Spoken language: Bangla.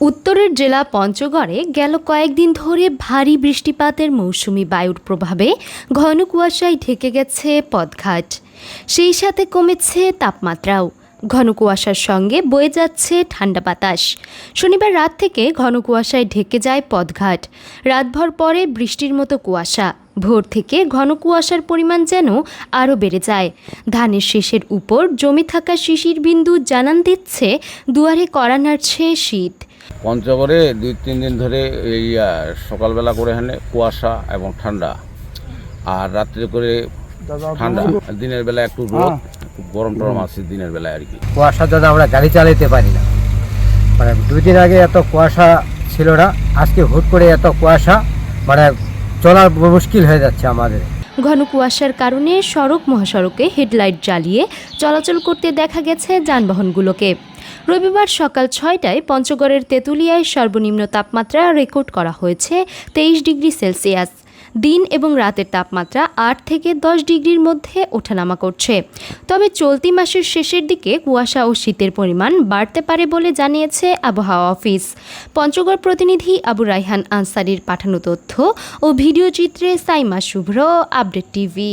উত্তরের জেলা পঞ্চগড়ে গেল কয়েকদিন ধরে ভারী বৃষ্টিপাতের মৌসুমি বায়ুর প্রভাবে ঘন কুয়াশায় ঢেকে গেছে পদঘাট সেই সাথে কমেছে তাপমাত্রাও। ঘন কুয়াশার সঙ্গে বয়ে যাচ্ছে ঠান্ডা বাতাস। শনিবার রাত থেকে ঘন কুয়াশায় ঢেকে যায় পদঘাট রাতভর পরে বৃষ্টির মতো কুয়াশা। ভোর থেকে ঘন কুয়াশার পরিমাণ যেন আরও বেড়ে যায়। ধানের শীষের উপর জমে থাকা শিশির বিন্দু জানান দিচ্ছে দুয়ারে কড়া নাড়ছে শীত। পঞ্চগড়ে দুই তিন দিন ধরে এই সকালবেলা করে এখানে কুয়াশা এবং ঠান্ডা। আর রাত্রে করে ঠান্ডা। দিনের বেলা একটু রোদ গরম টরম আছে দিনের বেলায় আর কি। কুয়াশা জন্য আমরা গাড়ি চালাতে পারি না। মানে দুই দিন আগে এত কুয়াশা ছিল না আজকে হুট করে এত কুয়াশা মানে চলার মুশকিল হয়ে যাচ্ছে আমাদের। ঘন কুয়াশার কারণে সড়ক মহাসড়কে হেডলাইট জ্বালিয়ে চলাচল করতে দেখা গেছে যানবাহনগুলোকে। রবিবার সকাল ছয়টায় পঞ্চগড়ের তেঁতুলিয়ায় সর্বনিম্ন তাপমাত্রা রেকর্ড করা হয়েছে তেইশ ডিগ্রি সেলসিয়াস। দিন এবং রাতের তাপমাত্রা আট থেকে দশ ডিগ্রির মধ্যে ওঠানামা করছে। তবে চলতি মাসের শেষের দিকে কুয়াশা ও শীতের পরিমাণ বাড়তে পারে বলে জানিয়েছে আবহাওয়া অফিস। পঞ্চগড় প্রতিনিধি আবু রাইহান আনসারির পাঠানো তথ্য ও ভিডিও চিত্রে সাইমা শুভ্র, আপডেট টিভি।